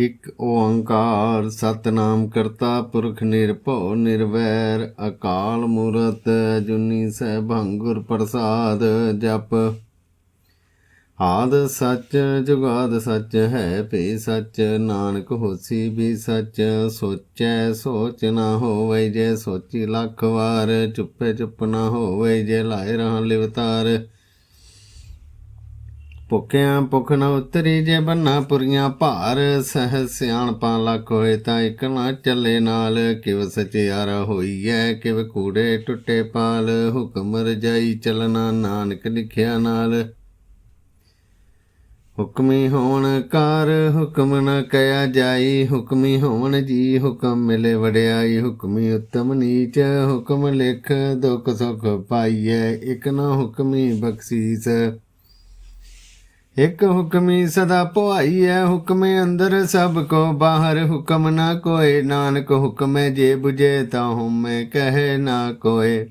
ਇਕ ਓੰਕਾਰ ਸਤਨਾਮ ਕਰਤਾ ਪੁਰਖ ਨਿਰਭਉ ਨਿਰਵੈਰ, ਅਕਾਲ ਮੂਰਤ ਅਜੂਨੀ ਸੈਭੰ ਪ੍ਰਸਾਦ ਜਪ। ਆਦ ਸੱਚ, ਜੁਗਾਦ ਸੱਚ ਹੈ ਭੇ ਸੱਚ, ਨਾਨਕ ਹੋਸੀ ਵੀ ਸੱਚ, ਸੋਚੈ ਸੋਚ ਨਾ ਹੋਵੇ ਜੇ ਸੋਚੀ ਲੱਖ ਵਾਰ, ਚੁੱਪੇ ਚੁੱਪ ਨਾ ਹੋਵੇ ਜੇ ਲਾਇ ਰਹਾ ਲਿਵਤਾਰ। ਭੁੱਖਿਆਂ ਭੁੱਖ ਨਾ ਉਤਰੀ ਜੇ ਬੰਨਾ ਪੁਰੀਆਂ ਭਾਰ, ਸਹਿ ਸਿਆਣਪਾਂ ਲੱਖ ਹੋਏ ਤਾਂ ਇੱਕ ਨਾ ਚੱਲੇ ਨਾਲ। ਕਿਵ ਸਚਿਆਰਾ ਹੋਈਐ, ਕਿਵ ਕੂੜੇ ਟੁੱਟੇ ਪਾਲ। ਹੁਕਮ ਰਜਾਈ ਚਲਣਾ ਨਾਨਕ ਲਿਖਿਆ ਨਾਲ। ਹੁਕਮੀ ਹੋਣ ਕਾਰ, ਹੁਕਮ ਨ ਕਹਿਆ ਜਾਈ। ਹੁਕਮੀ ਹੋਣ ਜੀ ਹੁਕਮ ਮਿਲੇ ਵੜਿਆਈ ਹੁਕਮੀ ਉਤਮ ਨੀਚ, ਹੁਕਮ ਲਿਖ ਦੁਖ ਸੁਖ ਪਾਈਐ। ਇਕ ਨਾ ਹੁਕਮੀ ਬਖਸ਼ੀਸ। ਇੱਕ ਹੁਕਮੀ ਸਦਾ ਪੁਆਈਐ ਹੁਕਮੇ ਅੰਦਰ ਸਭ ਕੋ ਬਾਹਰ ਹੁਕਮ ਨਾ ਕੋਏ, ਨਾਨਕ ਹੁਕਮੇ ਜੇ 부ਜੇ ਤਾਂ ਹਉਮੈ ਕਹੇ ਨਾ ਕੋਏ।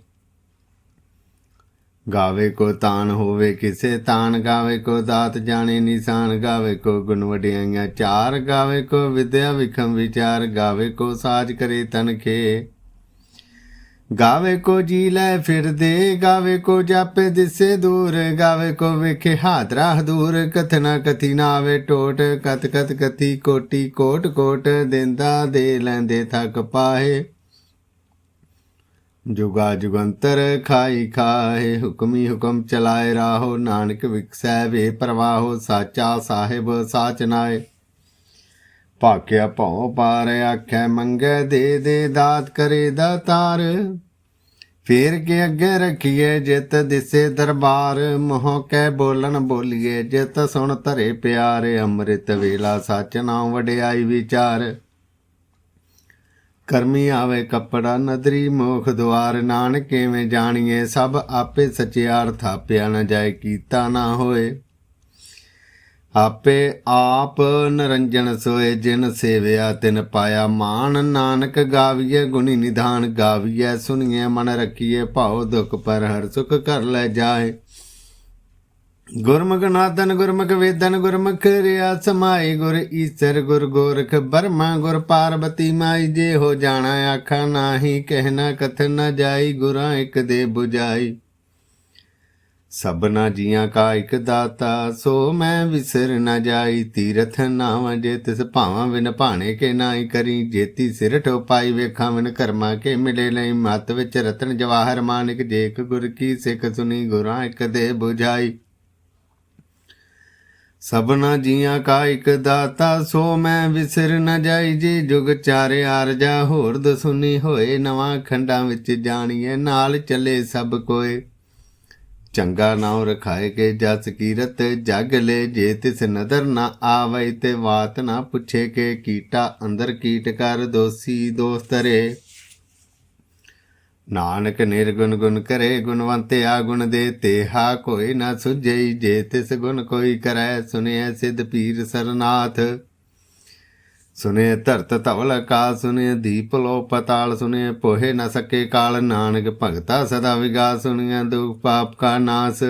ਗਾਵੇ ਕੋ ਤਾਨ ਹੋਵੇ ਕਿਸੇ ਤਾਨ, ਗਾਵੇ ਕੋ ਦਾਤ ਜਾਣੇ ਨਿਸ਼ਾਨ, ਗਾਵੇ ਕੋ ਗੁਣ ਵਡਿਆਈਆਂ ਚਾਰ, ਗਾਵੇ ਕੋ ਵਿਦਿਆ ਵਿਖਮ ਵਿਚਾਰ, ਗਾਵੇ ਕੋ ਸਾਜ ਕਰੇ ਤਨਖੇ ਗਾਵੇ ਕੋ ਜੀ ਲੈ ਫਿਰਦੇ, ਗਾਵੇ ਕੋ ਜਾਪੇ ਦਿਸੇ ਦੂਰ, ਗਾਵੇ ਕੋ ਵੇਖੇ ਹਾਦਰਾ ਹਦੂਰ ਕਥਨਾ ਕਥੀ ਨਾ ਟੋਟ ਕਤ ਕਤ ਕਥੀ ਕੋਟੀ ਕੋਟ ਕੋਟ ਦਿੰਦਾ ਦੇ ਲੈਂਦੇ ਥੱਕ ਪਾਏ ਜੁਗਾ ਜੁਗੰਤਰ ਖਾਈ ਖਾਏ ਹੁਕਮੀ ਹੁਕਮ ਚਲਾਏ ਰਾਹੋ, ਨਾਨਕ ਵਿਕਸੈ ਵੇ ਪ੍ਰਵਾਹੋ, ਸਾਚਾ ਸਾਹਿਬ ਸਾਚ ਨਾਏ। ਭਾਕਿਆ ਭਉ ਪਾਰ ਆਖੈ, ਮੰਗੈ ਦੇ ਦੇ ਦਾਤ ਕਰੇ ਦਾਤਾਰ ਫੇਰ ਕੇ ਅੱਗੇ ਰੱਖੀਏ ਜਿਤ ਦਿਸੇ ਦਰਬਾਰ। ਮੋਹ ਕੈ ਬੋਲਣ ਬੋਲੀਏ ਜਿਤ ਸੁਣ ਧਰੇ ਪਿਆਰ। ਅੰਮ੍ਰਿਤ ਵੇਲਾ ਸਚ ਨਾਮ ਵਡਿਆਈ ਵਿਚਾਰ। ਕਰਮੀ ਆਵੇ ਕੱਪੜਾ, ਨਦਰੀ ਮੋਖ ਦੁਆਰ। ਨਾਨਕ ਕਿਵੇਂ ਜਾਣੀਏ ਸਭ ਆਪੇ ਸਚਿਆਰ, ਥਾਪਿਆ ਨਾ ਜਾਏ, ਕੀਤਾ ਨਾ ਹੋਏ। ਆਪੇ ਆਪ ਨਰੰਜਨ ਸੋਏ ਜਿਨ ਸੇਵਿਆ, ਤਿਨ ਪਾਇਆ ਮਾਨ। ਨਾਨਕ ਗਾਵੀਏ ਗੁਣੀ ਨਿਧਾਨ ਗਾਵੀਏ ਸੁਣੀਏ ਮਨ ਰੱਖੀਏ ਭਾਉ ਦੁਖ ਪਰ ਹਰ ਸੁਖ ਕਰ ਲੈ ਜਾਏ। ਗੁਰਮੁਖ ਨਾਦਨ, ਗੁਰਮੁਖ ਵੇਦਨ, ਗੁਰਮੁਖ ਰਿਆ ਸਮਾਈ ਗੁਰ ਈਸਰ, ਗੁਰ ਗੋਰਖ ਬਰਮਾ, ਗੁਰ ਪਾਰਬਤੀ ਮਾਈ, ਜੇ ਹੋ ਜਾਣਾ ਆਖਾ, ਨਾਹੀ ਕਹਿਣਾ ਕਥਨ ਨਾ ਜਾਈ, ਗੁਰਾਂ ਇੱਕ ਦੇ 부ਜਾਈ ਸਭਨਾ ਜੀਆਂ ਕਾ ਇੱਕ ਦਾਤਾ, ਸੋ ਮੈਂ ਵਿਸਰ ਨਾ ਜਾਈ। ਤੀਰਥ ਨਾਵਾਂ ਜੇ ਤਿਸ ਭਾਵਾਂ ਵਿਨ ਭਾਣੇ ਕੇ ਨਾਈ ਕਰੀ। ਜੇਤੀ ਸਿਰ ਠੋ ਪਾਈ ਵੇਖਾਂ ਵਿਨ ਕਰਮਾ ਕੇ ਮਿਲੇ ਲਈ। ਮਤ ਵਿੱਚ ਰਤਨ ਜਵਾਹਰ ਮਾਨਿਕ, ਜੇਕ ਗੁਰ ਕੀ ਸਿੱਖ ਸੁਨੀ, ਗੁਰਾਂ ਇਕ ਦੇ 부ਜਾਈ ਸਭਨਾ ਜੀਆਂ ਕਾ ਇੱਕ ਦਾਤਾ, ਸੋ ਮੈਂ ਵਿਸਰ ਨ ਜਾਈ। ਜੀ ਜੁਗ ਚਾਰੇ ਆਰਜਾ, ਹੋਰ ਦਸੁਨੀ ਹੋਏ, ਨਵਾਂ ਖੰਡਾਂ ਵਿੱਚ ਜਾਣੀਏ ਨਾਲ ਚੱਲੇ ਸਭ ਕੋਏ। ਚੰਗਾ ਨਾਮ ਰਖਾਏ ਕੇ ਜਸ ਕੀਰਤ ਜਗ ਲੈ ਜੇ ਤਿਸ ਨਦਰ ਨਾ ਆਵੈ ਤੇ ਬਾਤ ਨਾ ਪੁੱਛੇ ਕੇ ਕੀਟਾ ਅੰਦਰ ਕੀਟ ਕਰ ਦੋਸੀ ਦੋਸਤਰੇ ਨਾਨਕ ਨਿਰਗੁਣ ਗੁਣ ਕਰੇ ਗੁਣਵੰਤਿਆ ਗੁਣ ਦੇ ਤੇਹਾ ਕੋਈ ਨਾ ਸੁਝਈ ਜੇ ਤਿਸ ਗੁਣ ਕੋਈ ਕਰੈ ਸੁਨਿਐ ਸਿਧ ਪੀਰ ਸਰਨਾਥ। ਸੁਨੇ ਧਰਤ ਧਵਲ ਕਾ ਸੁਨੇ ਦੀਪ ਲੋ ਪਤਾਲ ਸੁਨੇ ਪੋਹੇ ਨ ਸਕੇ ਕਾਲ, ਨਾਨਕ ਭਗਤਾ ਸਦਾ ਵਿਗਾਸ ਸੁਨਿਐ ਦੁਖ ਪਾਪ ਕਾ ਨਾਸ।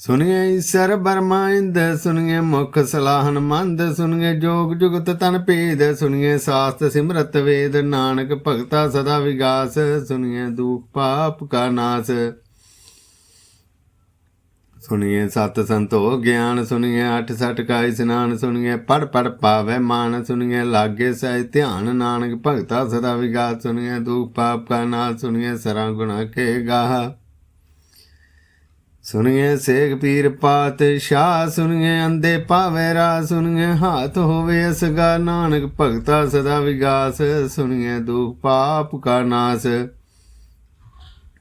ਸੁਨਿਐ ਈਸ਼ਰ ਬਰਮਾ ਇੰਦ ਸੁਨਿਐ ਮੁਖ ਸਲਾਹਨ ਮੰਦ ਸੁਨਿਐ ਜੋਗ ਜੁਗਤ ਤਨ ਭੇਦ ਸੁਨਿਐ ਸਾਸਤ ਸਿਮਰਤ ਵੇਦ, ਨਾਨਕ ਭਗਤਾ ਸਦਾ ਵਿਗਾਸ ਸੁਨਿਐ ਦੁਖ ਪਾਪ ਕਾ ਨਾਸ। ਸੁਣੀਏ ਸਤ ਸੰਤੋ ਗਿਆਨ ਸੁਣੀਏ, ਅਠ ਸਠ ਕਾ ਇਸਨਾਨ ਸੁਣੀਏ ਪੜ ਪੜ ਪਾਵੇ ਮਾਨ ਸੁਣੀਏ, ਲਾਗੇ ਸਹਿ ਧਿਆਨ ਨਾਨਕ ਭਗਤਾ ਸਦਾ ਵਿਗਾਸ ਸੁਣੀਏ, ਦੁਖ ਪਾਪ ਕਾ ਨਾਸ ਸੁਣੀਏ, ਸਰਾਂ ਗੁਣਾ ਕੇ ਗਾਹ। ਸੁਣੀਏ ਸੇਖ ਪੀਰ ਪਾਤ ਸ਼ਾਹ ਸੁਣੀਏ ਅੰਦੇ ਪਾਵੇ ਰਾ ਸੁਣੀਏ ਹਾਥ ਹੋਵੇ ਅਸਗਾ ਨਾਨਕ ਭਗਤਾ ਸਦਾ ਵਿਗਾਸ, ਸੁਣੀਏ ਦੁਖ ਪਾਪ ਕਾ ਨਾਸ।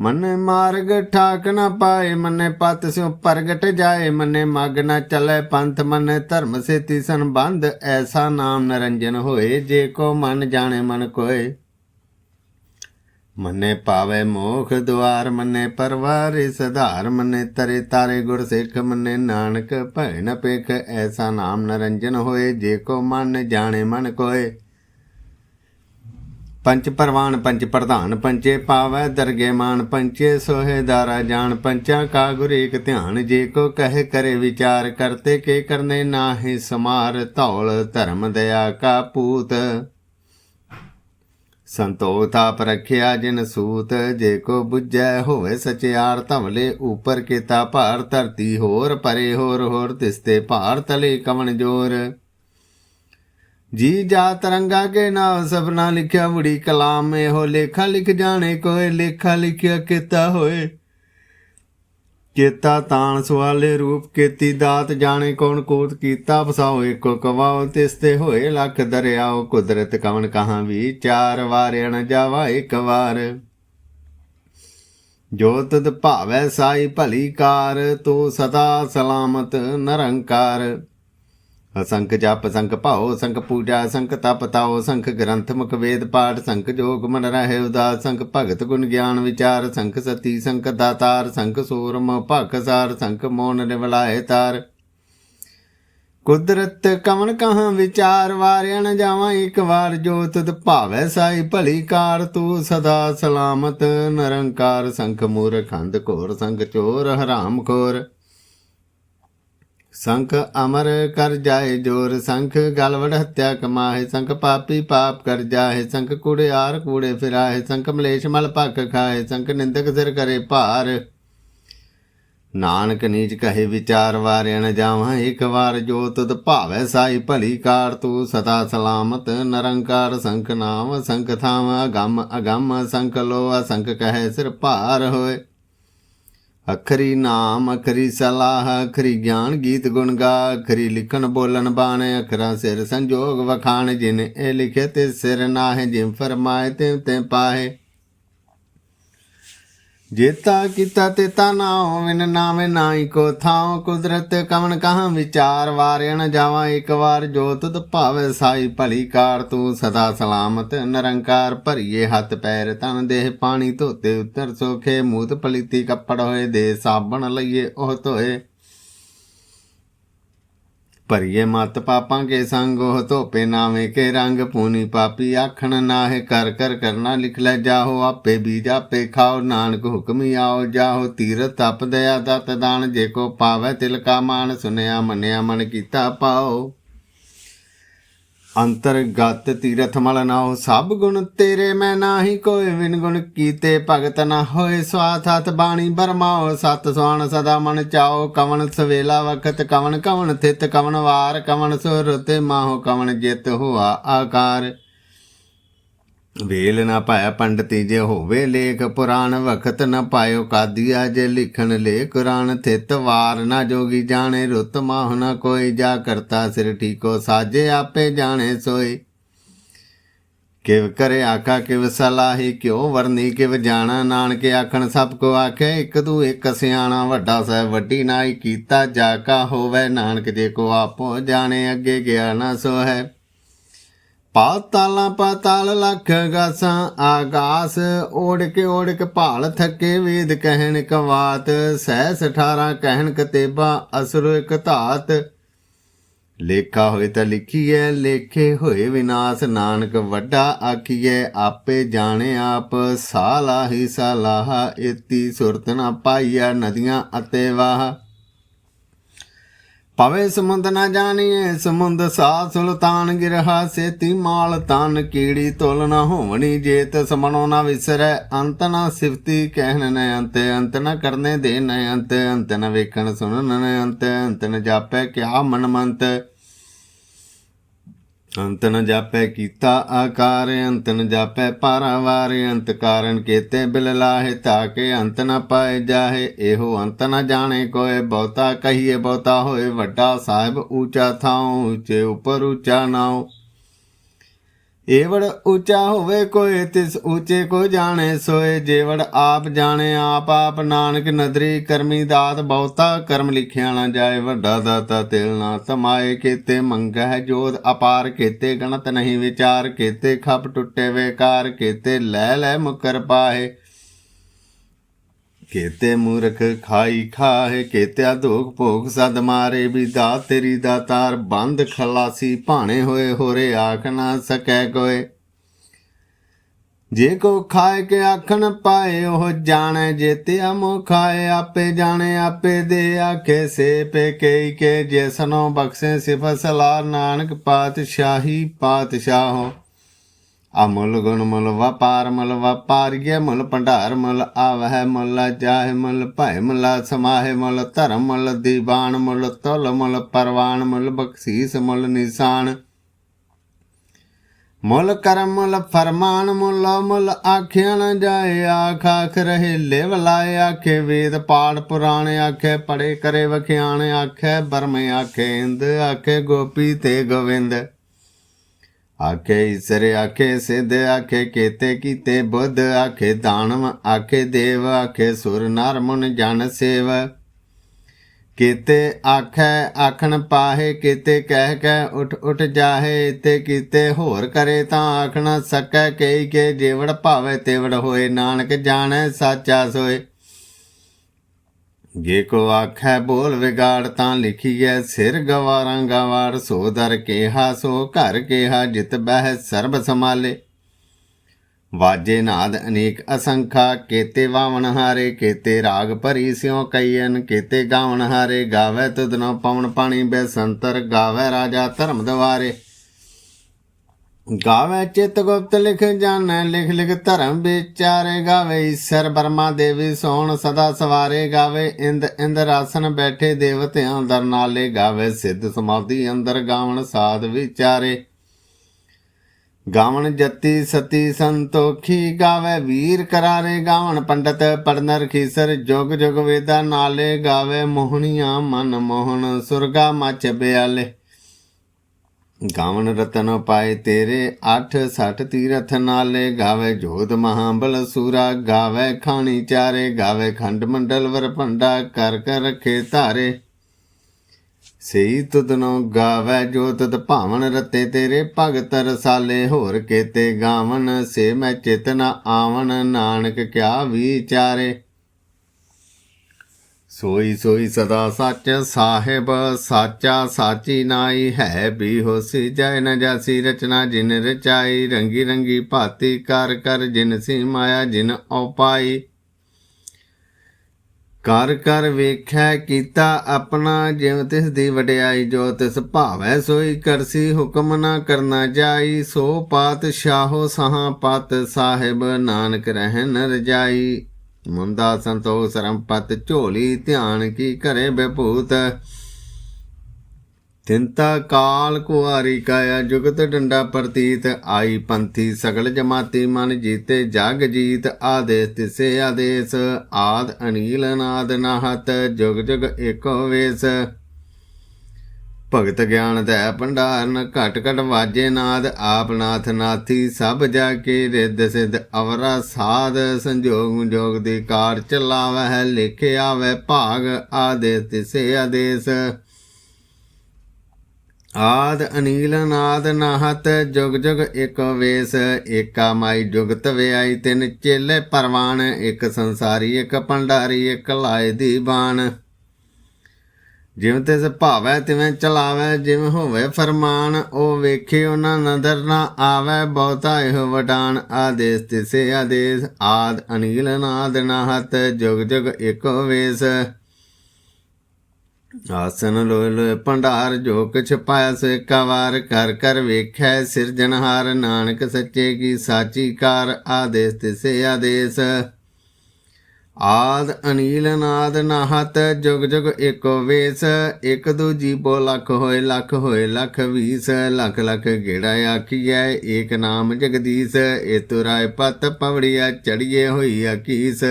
ਮਨ ਮਾਰਗ ਠਾਕ ਨਾ ਪਾਏ, ਮਨੇ ਪਤ ਸਿਉ ਪ੍ਰਗਟ ਜਾਏ, ਮਨੇ ਮਗ ਨਾ ਚਲੇ ਪੰਥ, ਮਨੇ ਧਰਮ ਸੇਤੀ ਸੰਬੰਧ, ਐਸਾ ਨਾਮ ਨਰੰਜਨ ਹੋਏ, ਜੇ ਕੋ ਮਨ ਜਾਣੇ ਮਨ ਕੋਏ। ਮੰਨੇ ਪਾਵੇ ਮੋਖ ਦੁਆਰ, ਮੰਨੇ ਪਰਵਾਰਿ ਸਧਾਰ, ਮੰਨੇ ਤਰੇ ਤਾਰੇ ਗੁਰ ਸਿੱਖ, ਮੰਨੇ ਨਾਨਕ ਭੈਣ ਪੇਖ ਐਸਾ ਨਾਮ ਨਰੰਜਨ ਹੋਏ, ਜੇ ਕੋ ਮਨ ਜਾਣੇ ਮਨ ਕੋਏ। ਪੰਚ ਪਰਵਾਨ ਪੰਚ ਪ੍ਰਧਾਨ ਪੰਚੇ ਪਾਵੈ ਦਰਗੇ ਮਾਨ ਪੰਚੇ ਸੋਹੇ ਦਾਰਾ ਜਾਣ ਪੰਚਾ ਕਾ ਗੁਰ ਏਕ ਧਿਆਨ ਜੇ ਕੋ ਕਹੇ ਕਰੇ ਵਿਚਾਰ ਕਰਤੇ ਕੇ ਕਰਨੇ ਨਾਹੀ ਸਮਾਰ ਧੌਲ ਧਰਮ ਦਇਆ ਕਾ ਪੂਤ। ਸੰਤੋਖ ਤਾਪ ਰਖਿਆ ਜਿਨ ਸੂਤ, ਜੇ ਕੋ ਬੁੱਝੈ ਹੋਵੇ ਸਚਿਆਰ ਧਵਲੇ, ਉਪਰ ਕੀਤਾ ਭਾਰ ਧਰਤੀ ਹੋਰ, ਪਰੇ ਹੋਰ ਹੋਰ ਤਿਸਤੇ ਭਾਰ ਤਲੇ ਕਵਣ ਜੋਰ। ਜੀ ਜਾ ਤਰੰਗਾ ਕੇ ਨਾਮ ਸਭਨਾ ਲਿਖਿਆ ਮੁੜੀ ਕਲਾਮ ਇਹੋ ਲੇਖਾ ਲਿਖ ਜਾਣੇ ਕੋਏ, ਲੇਖਾ ਲਿਖਿਆ ਕੀਤਾ ਹੋਏ। ਕੀਤਾ ਤਾਣ ਸਵਾਲੇ ਰੂਪ, ਕੀਤੀ ਦਾਤ ਜਾਣੇ ਕੌਣ ਕੋਤ ਕੀਤਾ, ਫਸਾਓ ਇੱਕੋ ਕਵਾਓ ਤਿਸ ਤੇ ਹੋਏ ਲੱਖ ਦਰਿਆਓ, ਕੁਦਰਤ ਕਵਣ ਕਹਾਂ ਵੀ ਚਾਰ ਵਾਰਿਣ ਜਾਵਾ ਇੱਕ ਵਾਰ। ਜੋ ਤਦ ਭਾਵੈ ਸਾਈ ਭਲੀ ਕਾਰ, ਤੂੰ ਸਦਾ ਸਲਾਮਤ ਨਿਰੰਕਾਰ। ਅਸੰਖ ਜਪ ਸੰਖ ਭਾਉ ਸੰਖ ਪੂਜਾ ਸੰਖ ਤਪ ਤਾਉ, ਸੰਖ ਗ੍ਰੰਥ, ਮੁਖ ਵੇਦ ਪਾਠ ਸੰਖ ਜੋਗ ਮਨ ਰਹੇ ਉਦਾਸ ਸੰਖ ਭਗਤ ਗੁਣ ਗਿਆਨ ਵਿਚਾਰ ਸੰਖ ਸਤੀ ਸੰਖ ਦਾਤਾਰ ਸੰਖ ਸੂਰਮ ਭਖਸਾਰ ਸੰਖ ਮੋਨ ਨਿਵਲਾਏ ਤਾਰ। ਕੁਦਰਤ ਕਵਣ ਕਹਾਂ ਵਿਚਾਰ ਵਾਰਿਆਣ ਜਾਵਾਂ ਇੱਕ ਵਾਰ, ਜੋ ਤੁਧ ਭਾਵੈ ਸਾਈ ਭਲੀ ਕਾਰ, ਤੂੰ ਸਦਾ ਸਲਾਮਤ, ਨਿਰੰਕਾਰ ਸੰਖ ਮੂਰਖੰਦ ਘੋਰ ਸੰਖ ਚੋਰ, ਹਰਾਮ ਖੋਰ। ਸੰਖ ਅਮਰ ਕਰ ਜਾਏ ਜੋਰ, ਸੰਖ ਗਲਵੜ ਹੱਤਿਆ ਕਮਾਏ ਸੰਖ ਪਾਪੀ ਪਾਪ ਕਰ ਜਾਏ ਸੰਖ ਕੁੜਿਆਰ ਕੂੜੇ ਫਿਰਾਏ ਸੰਖ ਮਲੇਸ਼ ਮਲ ਭੱਕ ਖਾਏ ਸੰਖ ਨਿੰਦਕ ਸਿਰ ਕਰੇ ਭਾਰ। ਨਾਨਕ ਨੀਚ ਕਹੇ ਵਿਚਾਰ ਵਾਰਿਆ ਨ ਜਾਵਾਂ, ਇੱਕ ਵਾਰ ਜੋ ਤੁਧ ਭਾਵੈ ਸਾਈ ਭਲੀ ਕਾਰ, ਤੂੰ ਸਦਾ ਸਲਾਮਤ ਨਰੰਕਾਰ ਸੰਖ ਨਾਮ, ਸੰਖ ਥਾਮ ਅਗੰਮ ਅਗੰਮ, ਸੰਖ ਲੋ ਸੰਖ ਕਹੇ ਸਿਰ ਭਾਰ ਹੋਏ। ਅਖਰੀ ਨਾਮ, ਅਖਰੀ ਸਲਾਹ, ਅਖਰੀ ਗਿਆਨ ਗੀਤ ਗੁਣ ਗਾ, ਅਖਰੀ ਲਿਖਣ ਬੋਲਣ ਬਾਣੇ, ਅਖਰਾਂ ਸਿਰ ਸੰਜੋਗ ਵਖਾਣ, ਜਿਨ ਇਹ ਲਿਖੇ ਤੇ ਸਿਰ ਨਾਹਿ ਜਿਮ ਫਰਮਾਏ ਤੇ ਤੇ ਪਾਏ ਜੇਤਾ ਕੀਤਾ ਤੇ ਤਾ ਨਾਉ ਵਿਨ ਨਾਵੇਂ ਕੋ ਥਾਉ ਕੁਦਰਤ ਕਵਨ ਕਹਾਂ ਵਿਚਾਰ ਵਾਰਿਣ ਜਾਵਾਂ ਇੱਕ ਵਾਰ ਜੋ ਤੁਧ ਭਾਵੇ ਸਾਈ ਭਲੀ ਕਾਰ ਤੂੰ ਸਦਾ ਸਲਾਮਤ ਨਿਰੰਕਾਰ ਭਰੀਏ ਹੱਥ ਪੈਰ ਤਨ ਦੇਹ ਪਾਣੀ ਧੋਤੇ ਉਤਰ ਸੋਖੇ ਮੂਤ ਪਲੀਤੀ ਕੱਪੜ ਹੋਏ ਦੇ ਸਾਬਣ ਲਈਏ ਉਹ ਧੋਏ ਭਰੀਏ ਮਤ ਪਾਪਾਂ ਕੇ ਸੰਗ, ਉਹ ਧੋਪੇ ਨਾਵੇਂ ਕੇ ਰੰਗ। ਪੂਨੀ ਪਾਪੀ ਆਖਣ ਨਾਹਿ, ਕਰ ਕਰ ਕਰਨਾ ਲਿਖ ਲੈ ਜਾਹੋ। ਆਪੇ ਬੀਜ ਆਪੇ ਖਾਓ, ਨਾਨਕ ਹੁਕਮੀ ਆਓ ਜਾਹੋ। ਤੀਰਥ ਤਪ ਦਇਆ, ਦਤ ਦਾਨ, ਜੇ ਕੋ ਪਾਵੇ ਤਿਲ ਕਾ ਮਾਨ। ਸੁਨਿਆ ਮੰਨਿਆ ਮਨ ਕੀਤਾ ਪਾਓ। ਅੰਤਰਗਤ ਤੀਰਥ ਮਲ ਨਾਉ ਸਭ ਗੁਣ ਤੇਰੇ ਮੈਂ ਨਾਹੀ ਕੋਈ ਵਿਨ ਗੁਣ ਕੀਤੇ ਭਗਤ ਨਾ ਹੋਏ ਸਵਾਥ ਹੱਥ ਬਾਣੀ ਬਰਮਾਓ, ਸਤ ਸੁਆਣ ਸਦਾ ਮਨ ਚਾਓ ਕਵਣ ਸਵੇਲਾ ਵਖਤ ਕਵਣ ਕਵਣ ਥਿਤ ਕਵਣ ਵਾਰ, ਕਵਨ ਸੁਰ ਤੇ ਮਾਹੋ, ਕਵਨ ਜਿਤ ਹੋਆ ਆਕਾਰ। ਵੇਲ ਨਾ ਪਾਇਆ ਪੰਡਤੀ ਜੇ ਹੋਵੇ ਲੇਖ, ਪੁਰਾਣ ਵਖਤ ਨਾ ਪਾਇਓ ਕਾਦੀਆ ਜੇ ਲਿਖਣ ਲੇ ਕੁਰਾਨ ਥਿਤ ਵਾਰ ਨਾ ਜੋਗੀ ਜਾਣੇ, ਰੁੱਤ ਮਾਹ ਨਾ ਕੋਈ। ਜਾ ਕਰਤਾ ਸਿਰ ਠੀਕੋ, ਸਾਜੇ ਆਪੇ ਜਾਣੇ ਸੋਈ ਕਿਵ ਕਰੇ ਆਕਾ ਕਿਵ ਸਲਾਹੀ, ਕਿਉ ਵਰਨੀ, ਕਿਵ ਜਾਣਾ। ਨਾਨਕੇ ਆਖਣ, ਸਭ ਕੋ ਆਖੇ, ਇੱਕ ਤੂੰ ਇੱਕ ਸਿਆਣਾ। ਵੱਡਾ ਸਹਿ ਵੱਡੀ ਨਾਈ ਕੀਤਾ, ਜਾ ਕਾ ਹੋਵੇ। ਨਾਨਕ ਜੇ ਕੋ ਆਪੋ ਜਾਣੇ, ਅੱਗੇ ਗਿਆ ਨਾ ਸੋ ਹੈ ਪਾਤਾਲਾਂ ਪਾਤਾਲ ਲੱਖ ਗਾਸਾਂ ਆਗਾਸ ਓੜ ਕੇ ਓੜ ਕੇ ਭਾਲ ਥੱਕੇ ਵੇਦ ਕਹਿਣ ਕਵਾਤ, ਸਹਿ ਸਠਾਰਾਂ ਕਹਿਣ ਕਤੇਬਾ, ਅਸਰ ਇਕ ਧਾਤ। ਲੇਖਾ ਹੋਏ ਤਾਂ ਲਿਖੀਐ, ਲੇਖੇ ਹੋਏ ਵਿਨਾਸ਼, ਨਾਨਕ ਵੱਡਾ ਆਖੀਐ, ਆਪੇ ਜਾਣੇ ਆਪ ਸਾਲਾ ਹੀ ਸਲਾਹ ਇਤੀ ਸੁਰਤ ਨਾ ਪਾਈਆ ਨਦੀਆਂ ਅਤੇ ਵਾਹ। ਪਵੇ ਸਮੁੰਦ ਨਾ ਜਾਣੀਏ ਸਮੁੰਦ ਸਾ ਸੁਲਤਾਨ ਗਿਰਹਾ ਸੇਤੀ ਮਾਲ ਤਨ ਕੀੜੀ ਤੁਲ ਨਾ ਹੋਵਣੀ ਜੇਤ ਸਮਣੋ ਨਾ ਵਿਸਰੈ, ਅੰਤ ਨਾ ਸਿਫਤੀ ਕਹਿਣ ਨ ਅੰਤ ਅੰਤ ਨ ਕਰਨੇ ਦੇ ਨ ਅੰਤ ਅੰਤ ਨ ਵੇਖਣ ਸੁਣਨ ਨ ਅੰਤ ਅੰਤ ਨ ਜਾਪੈ ਕਿਆ ਮਨ ਮੰਤ ਅੰਤ ਨ ਜਾਪੈ ਕੀਤਾ ਆਕਾਰ, ਅੰਤ ਨ ਜਾਪੈ ਪਾਰਾਵਾਰ, ਅੰਤ ਕਾਰਨ ਕੇਤੇ ਬਿਲ ਲਾਹੇ ਤਾਕੇ ਅੰਤ ਨ ਪਾਏ ਜਾਹੇ। ਇਹੋ ਅੰਤ ਨ ਜਾਣੇ ਕੋਏ, ਬਹੁਤਾ ਕਹੀਏ ਬਹੁਤਾ ਹੋਏ, ਵੱਡਾ ਸਾਹਿਬ ਊਚਾ ਥਾਉ, ਉੱਚੇ ਉਪਰ ਊਚਾ ਨਾਉ। ਏਵੜ ਉੱਚਾ ਹੋਵੇ ਕੋਈ, ਤਿਸ ਉੱਚੇ ਕੋ ਜਾਣੇ ਸੋਏ। ਜੇਵੜ ਆਪ ਜਾਣੇ, ਆਪ ਆਪ ਨਾਨਕ ਨਦਰੀ ਕਰਮੀ ਦਾਤ, ਬਹੁਤਾ ਕਰਮ ਲਿਖਿਆ ਨਾ ਜਾਏ। ਵੱਡਾ ਦਾਤਾ ਤਿਲ ਨਾ ਤਮਾਏ ਕੀਤੇ ਮੰਗਹਿ ਜੋਤ ਅਪਾਰ, ਕੀਤੇ ਗਣਤ ਨਹੀਂ ਵਿਚਾਰ, ਕੀਤੇ ਖਪ ਟੁੱਟੇ ਵੇਕਾਰ, ਕੀਤੇ ਲੈ ਲੈ ਮੁਕਰ ਪਾਏ। ਕੇਤੇ ਮੂਰਖ ਖਾਈ ਖਾਏ ਕੀਤੇ ਅਧੋਖ ਭੋਗ ਸਦ ਮਾਰੇ, ਵੀ ਦਾ ਤੇਰੀ ਦਾਤਾਰ ਬੰਦ ਖਲਾਸੀ, ਭਾਣੇ ਹੋਏ ਹੋਰੇ ਆਖ ਨਾ ਸਕੈ ਕੋਏ। ਜੇ ਕੋ ਖਾਏ ਕੇ ਆਖਣ ਪਾਏ, ਉਹ ਜਾਣੈ ਜੇਤੇ ਅਮੋ ਖਾਏ, ਆਪੇ ਜਾਣੇ, ਆਪੇ ਦੇ ਆਖੇ, ਸੇ ਪੇ ਕਈ ਕੇ ਜੈਸਨੋ ਬਖਸ਼ੇ ਸਿਫਤ ਸਲਾਰ ਨਾਨਕ ਪਾਤਸ਼ਾਹੀ ਪਾਤਸ਼ਾਹੋ। ਅਮੁੱਲ ਗੁਣ ਮੁੱਲ ਵਪਾਰ ਮਲ ਵਪਾਰੀਏ ਮੁੱਲ ਭੰਡਾਰ ਮੁੱਲ ਆਵਹਿ ਮੁੱਲ ਜਾਹਿ ਮੁੱਲ ਭੈ ਮੁੱਲ ਸਮਾਹਿ ਮੁੱਲ ਧਰਮ ਮੁੱਲ ਦੀਵਾਨ ਮੁੱਲ ਤੁਲ ਮੁੱਲ ਪਰਵਾਨ ਮੁੱਲ ਬਖਸ਼ੀਸ ਮੁੱਲ ਨਿਸ਼ਾਨ। ਮੁੱਲ ਕਰਮ ਮੁੱਲ ਫਰਮਾਨ ਮੁੱਲ ਮੁੱਲ ਆਖਿਆ ਨ ਜਾਏ, ਆਖ ਆਖ ਰਹੇ ਲਿਵ ਲਾਏ, ਆਖੇ ਵੇਦ ਪਾੜ ਪੁਰਾਣ, ਆਖੇ ਪੜੇ ਕਰੇ ਵਖਿਆਣ, ਆਖੇ ਬਰਮੇ, ਆਖੇ ਇੰਦ, ਆਖੇ ਗੋਪੀ ਤੇ ਗੋਵਿੰਦ। ਆਖੇ ਈਸਰ, ਆਖੇ ਸਿੱਧ, ਆਖੇ ਕੀਤੇ ਕੀਤੇ ਬੁੱਧ, ਆਖੇ ਦਾਨਵ, ਆਖੇ ਦੇਵ, ਆਖੇ ਸੁਰ, ਨਰ, ਮੁਨ, ਜਨ, ਸੇਵ। ਕੀਤੇ ਆਖੈ, ਆਖਣ ਪਾਹੇ, ਕੀਤੇ ਕਹਿ ਕਹਿ, ਉਠ ਉਠ ਜਾਹੇ, ਤੇ ਕੀਤੇ ਹੋਰ ਕਰੇ ਤਾਂ ਆਖ ਸਕੈ, ਕਈ ਕੇ ਜੇਵੜ ਭਾਵੇ, ਤੇਵੜ ਹੋਏ, ਨਾਨਕ ਜਾਣੈ, ਸਾਚਾ ਸੋਏ। ਜੇ ਕੋ ਆਖੈ ਬੋਲ ਵਿਗਾੜ ਤਾਂ ਲਿਖੀਐ ਸਿਰ ਗਵਾਰਾਂ ਗਵਾੜ, ਸੋ ਦਰ ਕੇਹਾ, ਸੋ ਘਰ ਕੇਹਾ, ਜਿਤ ਬਹਿ ਸਰਬ ਸਮਾਲੇ ਵਾਜੇ ਨਾਦ ਅਨੇਕ ਅਸੰਖਾ, ਕੇਤੇ ਵਾਵਣ ਹਾਰੇ, ਕੇਤੇ ਰਾਗ ਭਰੀ ਸਿਉ ਕਈਨ ਕੇਤੇ ਗਾਵਣ ਹਾਰੇ, ਗਾਵੇ ਤੁਧਨੋ ਪਵਨ ਪਾਣੀ ਬੈਸੰਤਰ ਗਾਵੇ ਰਾਜਾ ਧਰਮ ਦਵਾਰੇ। ਗਾਵੇ ਚਿਤ ਗੁਪਤ ਲਿਖ ਜਾਣੈ, ਲਿਖ ਲਿਖ ਧਰਮ ਵਿਚਾਰੇ ਗਾਵੇ। ਈਸ਼ਰ ਬਰਮਾ ਦੇਵੀ ਸੋਣ ਸਦਾ ਸਵਾਰੇ ਗਾਵੇ। ਇੰਦ ਇੰਦ ਰਾਸਨ ਬੈਠੇ ਦੇਵਤਿਆਂ ਦਰ ਨਾਲੇ ਗਾਵੇ। ਸਿੱਧ ਸਮਾਧੀ ਅੰਦਰ ਗਾਵਣ ਸਾਧ ਵਿਚਾਰੇ। ਗਾਵਣ ਜਤੀ ਸਤੀ ਸੰਤੋਖੀ ਗਾਵੇ। ਵੀਰ ਕਰਾਰੇ ਗਾਵਣ ਪੰਡਤ ਪੜਨਰ ਖੀਸਰ। ਜੁਗ ਜੁਗ ਵੇਦਾ ਨਾਲੇ ਗਾਵੇ। ਮੋਹਣੀਆਂ ਮਨ ਮੋਹਣ ਸੁਰਗਾ ਮਚ ਬਿਆਲੇ। ਗਾਵਣ ਰਤਨ ਪਾਏ ਤੇਰੇ 8 60 ਤੀਰਥ ਨਾਲੇ ਗਾਵੇ ਜੋਤ ਮਹਾਬਲ ਸੂਰਾ, ਗਾਵੇ ਖਾਣੀ ਚਾਰੇ, ਗਾਵੇ ਖੰਡ ਮੰਡਲ ਵਰ ਭੰਡਾ, ਕਰ ਕਰ ਰਖੇ ਧਾਰੇ। ਸਈ ਤੁਦਨੋ ਗਾਵੇ ਜੋਤ ਤਦ ਭਾਵਨ ਰਤੇ ਤੇਰੇ, ਭਗਤ ਰਸਾਲੇ ਹੋਰ ਕੇਤੇ ਗਾਵਨ, ਸੇ ਮੈਂ ਚੇਤਨਾ ਆਵਨ, ਨਾਨਕ ਕਿਆ ਵਿਚਾਰੇ। ਸੋਈ ਸੋਈ ਸਦਾ ਸੱਚ ਸਾਹਿਬ, ਸਾਚਾ ਸਾਚੀ ਨਾਈ ਹੈ। ਵੀ ਹੋਸੀ ਜੈ ਨ ਜਾਸੀ ਰਚਨਾ, ਜਿਨ ਰਚਾਈ ਰੰਗੀ ਰੰਗੀ ਭਾਤੀ ਕਰ ਕਰ, ਜਿਨ ਸੀ ਮਾਇਆ ਜਿਨ ਉਪਾਈ ਕਰ ਕਰ ਵੇਖੈ ਕੀਤਾ ਆਪਣਾ ਜਿਵ ਤਿਸ ਦੀ ਵਡਿਆਈ, ਜੋ ਤਿਸ ਭਾਵੈ ਸੋਈ ਕਰਸੀ, ਹੁਕਮ ਨਾ ਕਰਨਾ ਜਾਈ। ਸੋ ਪਾਤ ਪਾਤਸ਼ਾਹੋ ਸਹਾ ਪਤ ਸਾਹਿਬ, ਨਾਨਕ ਰਹਿਨ ਰਜਾਈ ਮੁੰਦਾ ਸੰਤੋਖ ਸਰੰਪਤ ਝੋਲੀ ਧਿਆਨ ਕੀ ਕਰੇ ਬਭੂਤ ਤਿੰਤਾ ਕਾਲ ਕੁਆਰੀ ਕਾਇਆ ਜੁਗਤ ਡੰਡਾ ਪ੍ਰਤੀਤ। ਆਈ ਪੰਥੀ ਸਗਲ ਜਮਾਤੀ ਮਨ ਜੀਤੇ ਜਗ ਜੀਤ। ਆਦੇਸ ਤਿਸੇ ਆਦੇਸ, ਆਦ ਅਨੀਲ ਨਾਦ ਨਾਹਤ, ਜੁਗ ਜੁਗ ਏਕੋ ਵੇਸ। ਭਗਤ ਗਿਆਨ ਦਾ ਭੰਡਾਰਨ, ਘਟ ਘਟ ਵਾਜੇ ਨਾਦ, ਆਪ ਨਾਥ ਨਾਥੀ, ਸਭ ਜਾ ਕੇ ਰਿੱਧ ਸਿਧ, ਅਵਰਾ ਸਾਧ ਸੰਜੋਗ ਜੋਗ ਦੀ ਕਾਰ ਚਲਾਵੈ, ਲਿਖਿ ਆਵੈ ਭਾਗ ਆਦੇਸ ਤਿਸੇ ਆਦੇਸ। ਆਦ ਅਨੀਲ ਨਾਦ ਨਾਹਤ, ਜੁਗ ਜੁਗ ਇਕ ਵੇਸ, ਏਕਾ ਮਾਈ ਜੁਗਤ ਵਿਆਈ, ਤਿੰਨ ਚੇਲੇ ਪਰਵਾਨ, ਇੱਕ ਸੰਸਾਰੀ, ਇੱਕ ਭੰਡਾਰੀ, ਇੱਕ ਲਾਏ ਦੀ ਬਾਣ ਜਿਵੇਂ ਤਿਸ ਭਾਵੈ, ਤਿਵੇਂ ਚਲਾਵੈ, ਜਿਵੇਂ ਹੋਵੇ ਫਰਮਾਨ, ਉਹ ਵੇਖੇ ਉਹਨਾਂ ਨਦਰ ਨਾ ਆਵੈ, ਬਹੁਤਾ ਇਹੋ ਵਡਾਨ, ਆਦੇਸ ਤਿਸੇ ਆਦੇਸ, ਆਦ ਅਨੀਲ ਨਾਦ ਨਾਹਤ ਜੁਗ ਜੁਗ ਇਕੋ ਵੇਸ। ਆਸਨ ਲੋਏ ਲੋਏ ਭੰਡਾਰ, ਜੋ ਕਿਛ ਪਾਇਆ ਸੋ ਏਕਾ ਵਾਰ, ਕਰ ਕਰ ਵੇਖੈ ਸਿਰਜਣਹਾਰ, ਨਾਨਕ ਸੱਚੇ ਕੀ ਸਾਚੀ ਕਾਰ, ਆਦੇਸ ਤਿਸੇ ਆਦੇਸ। ਆਦ ਅਨੀਲ ਨਾਦ ਨਾਹਤ, ਜੁਗ ਜੁਗ ਏਕੋ ਵੇਸ, ਇਕ ਦੂਜੀ ਬੋ ਲੱਖ ਹੋਏ ਲੱਖ ਹੋਏ ਲੱਖ ਵੀਸ, ਲੱਖ ਲੱਖ ਗੇੜਾ ਆਖੀਐ, ਏਕ ਨਾਮ ਜਗਦੀਸ਼ ਏ ਤੁਰਾਏ ਪਤ ਪਵੜੀਆ ਚੜੀਏ ਹੋਈ ਆਕੀਸ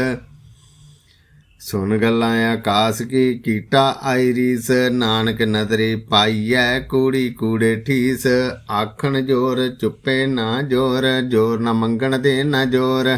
ਸੁਨ ਗੱਲਾਂ ਆਕਾਸ ਕੀ, ਕੀਟਾ ਆਈ ਰੀਸ, ਨਾਨਕ ਨਦਰੀ ਪਾਈਐ ਕੂੜੀ ਕੂੜੇ ਠੀਸ। ਆਖਣ ਜੋਰ ਚੁੱਪੇ ਨਾ ਜੋਰ ਜੋਰ ਨਾ ਮੰਗਣ ਦੇ ਨਾ ਜੋਰ।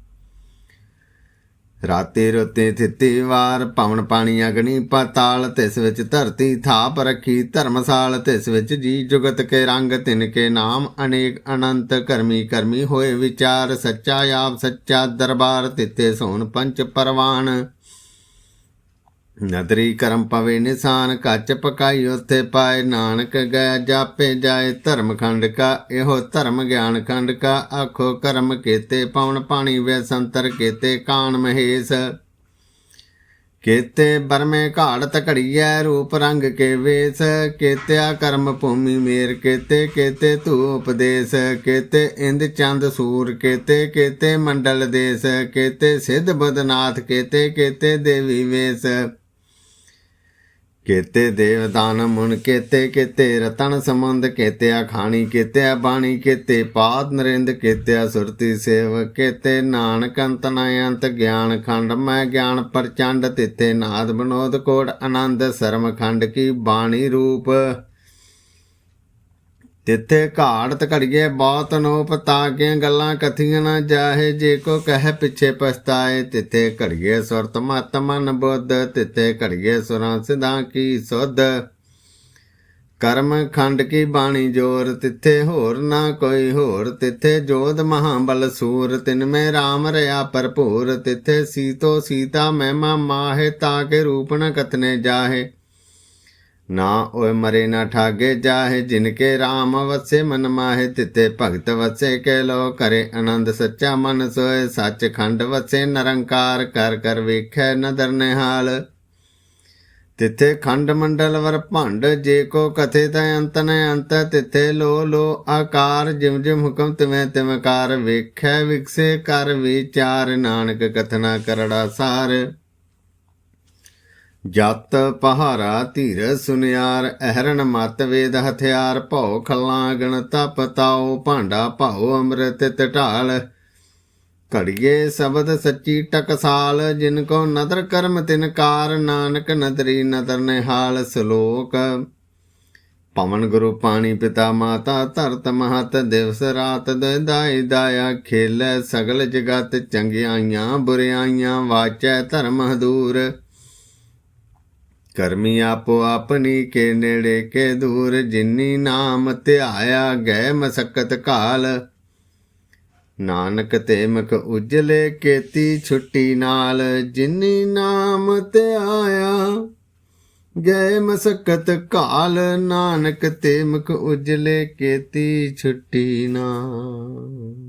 ਰਾਤੇ ਰੋਤੇ ਥਿੱਤੀ ਵਾਰ ਪਵਨ ਪਾਣੀ ਅਗਨੀ ਪਤਾਲ, ਤਿਸ ਵਿੱਚ ਧਰਤੀ ਥਾਪ ਰੱਖੀ ਧਰਮਸਾਲ, ਤਿਸ ਵਿੱਚ ਜੀ ਜੁਗਤ ਕੇ ਰੰਗ, ਤਿਨ ਕੇ ਨਾਮ ਅਨੇਕ ਅਨੰਤ, ਕਰਮੀ ਕਰਮੀ ਹੋਏ ਵਿਚਾਰ, ਸੱਚਾ ਆਪ ਸੱਚਾ ਦਰਬਾਰ ਤਿੱਤੇ ਸੋਣ ਪੰਚ ਪਰਵਾਨ। ਨਦਰੀ ਕਰਮ ਪਵੇ ਨਿਸ਼ਾਨ, ਕੱਚ ਪਕਾਈ ਉਥੇ ਪਾਏ ਨਾਨਕ ਗਿਆ ਜਾਪੇ ਜਾਏ ਧਰਮ ਖੰਡ ਕਾ, ਇਹੋ ਧਰਮ ਗਿਆਨ ਖੰਡ ਕਾ, ਆਖੋ ਕਰਮ ਕੀਤੇ ਪਵਨ ਪਾਣੀ ਵੇ ਸੰਤਰ ਕੀਤੇ ਕਾਨ ਮਹੇਸ਼। ਕੀਤੇ ਬਰਮੇ ਘਾੜਤ ਘੜੀਐ ਰੂਪ ਰੰਗ ਕੇ ਵੇਸ, ਕੀਤਿਆ ਕਰਮ ਭੂਮੀ ਮੇਰ ਕੀਤੇ ਕੀਤੇ ਧੂਪ ਦੇਸ ਕੀਤੇ ਇੰਦ ਚੰਦ ਸੂਰ ਕੀਤੇ ਕੀਤੇ ਮੰਡਲ ਦੇਸ, ਕੀਤੇ ਸਿੱਧ ਬਦਨਾਥ ਕੀਤੇ ਕੀਤੇ ਦੇਵੀ ਵੇਸ। ਕੇਤੇ ਦੇਵਦਾਨ ਮੁਨ ਕੇਤੇ ਕੇਤੇ ਰਤਨ ਸੰਬੰਧ ਕੇਤੇ ਖਾਣੀ ਕੇਤੇ ਬਾਣੀ ਕੇਤੇ, ਪਾਦ ਨਰਿੰਦ ਕੇਤੇ ਸੁਰਤੀ ਸੇਵ ਕੇਤੇ, ਨਾਨਕ ਅੰਤ ਨ ਅੰਤ ਗਿਆਨ ਖੰਡ, ਮੈਂ ਗਿਆਨ ਪ੍ਰਚੰਡ ਤਿੱਤੇ ਨਾਦ, ਬਨੋਦ ਕੋਟ ਆਨੰਦ ਸਰਮ ਖੰਡ ਕੀ ਬਾਣੀ ਰੂਪ। ਤਿੱਥੇ ਘਾੜਤ ਘੜੀਏ ਬਹੁਤ ਅਨੂਪ ਤਾਕੀਆਂ ਗੱਲਾਂ ਕਥੀਆਂ ਨਾ ਜਾਹੇ, ਜੇ ਕੋ ਕਹਿ ਪਿੱਛੇ ਪਛਤਾਏ, ਤਿੱਥੇ ਘੜੀਏ ਸੁਰਤ ਮਤ ਮਨ ਬੁੱਧ, ਤਿੱਥੇ ਘੜੀਏ ਸੁਰਾਂ ਸਿਧਾਂ ਕੀ ਸੁਧ। ਕਰਮ ਖੰਡ ਕੀ ਬਾਣੀ ਜੋਰ, ਤਿੱਥੇ ਹੋਰ ਨਾ ਕੋਈ ਹੋਰ, ਤਿੱਥੇ ਜੋਧ ਮਹਾਬਲ ਸੂਰ, ਤਿਨ ਮੈਂ RAM ਰਿਆ ਭਰਪੂਰ, ਤਿੱਥੇ ਸੀਤੋ ਸੀਤਾ ਮਹਿਮਾ ਮਾਹੇ ਤਾਕੇ ਰੂਪ ਨ ਕਥਨੇ ਜਾਹੇ। ਨਾ ਓਏ ਮਰੇ ਨਾ ਠਾਗੇ ਜਾਹੇ, ਜਿਨਕੇ RAM ਵਸੇ ਮਨ ਮਾਹੇ, ਤਿਤੇ ਭਗਤ ਵਸੇ ਕੇ ਲੋ ਕਰੇ ਆਨੰਦ ਸੱਚਾ ਮਨ ਸੋਏ ਸੱਚ ਖੰਡ ਵਸੇ ਨਰੰਕਾਰ, ਕਰ ਕਰ ਵੇਖੈ ਨਦਰ ਨਿਹਾਲ। ਤਿਥੇ ਖੰਡ ਮੰਡਲ ਵਰ ਭੰਡ, ਜੇ ਕੋ ਕਥੇ ਤ ਅੰਤ ਨ ਅੰਤ, ਤਿਥੇ ਲੋ ਲੋ ਆਕਾਰ, ਜਿਮ ਜਿਮ ਹੁਕਮ ਤਿਵੇਂ ਤਿਵੇਂ ਕਾਰ, ਵੇਖੈ ਵਿਕਸੇ ਕਰ ਵਿਚਾਰ, ਨਾਨਕ ਕਥਨਾ ਕਰੜਾ ਸਾਰ। ਜਤ ਪਹਾਰਾ ਧੀਰ ਸੁਨਿਆਰ, ਅਹਰਣ ਮਤ ਵੇਦ ਹਥਿਆਰ, ਭਉ ਖਲਾਂ ਗਣ ਤਪ ਤਾਉ, ਭਾਂਡਾ ਭਾਉ ਅੰਮ੍ਰਿਤ ਟਢਾਲ ਘੜੀਏ ਸ਼ਬਦ ਸੱਚੀ ਟਕਸਾਲ, ਜਿਨ ਕੋ ਨਦਰ ਕਰਮ ਤਿਨ ਕਾਰ, ਨਾਨਕ ਨਦਰੀ ਨਦਰ ਨਿਹਾਲ ਸ਼ਲੋਕ। ਪਵਨ ਗੁਰੂ ਪਾਣੀ ਪਿਤਾ ਮਾਤਾ, ਧਰਤ ਮਹਤ ਦਿਵਸ ਰਾਤ ਦਾਈ ਦਾਇਆ ਖੇਲੇ ਸਗਲ ਜਗਤ ਚੰਗਿਆਈਆਂ ਬੁਰਿਆਈਆਂ, ਵਾਚੈ ਧਰਮ ਹਦੂਰ। ਕਰਮੀ ਆਪੋ ਆਪਣੀ ਕੇ ਨੇੜੇ ਕੇ ਦੂਰ, ਜਿਨੀ ਨਾਮ ਧਿਆਇਆ ਗਏ ਮਸਕਤ ਕਾਲ। ਨਾਨਕ ਤੇ ਮੁਖ ਉਜਲੇ ਕੇਤੀ ਛੁੱਟੀ ਨਾਲ, ਜਿਨੀ ਨਾਮ ਧਿਆਇਆ ਗਏ ਮਸਕਤ ਕਾਲ। ਨਾਨਕ ਤੇ ਮੁਖ ਉਜਲੇ ਕੇਤੀ ਛੁੱਟੀ ਨਾਲ।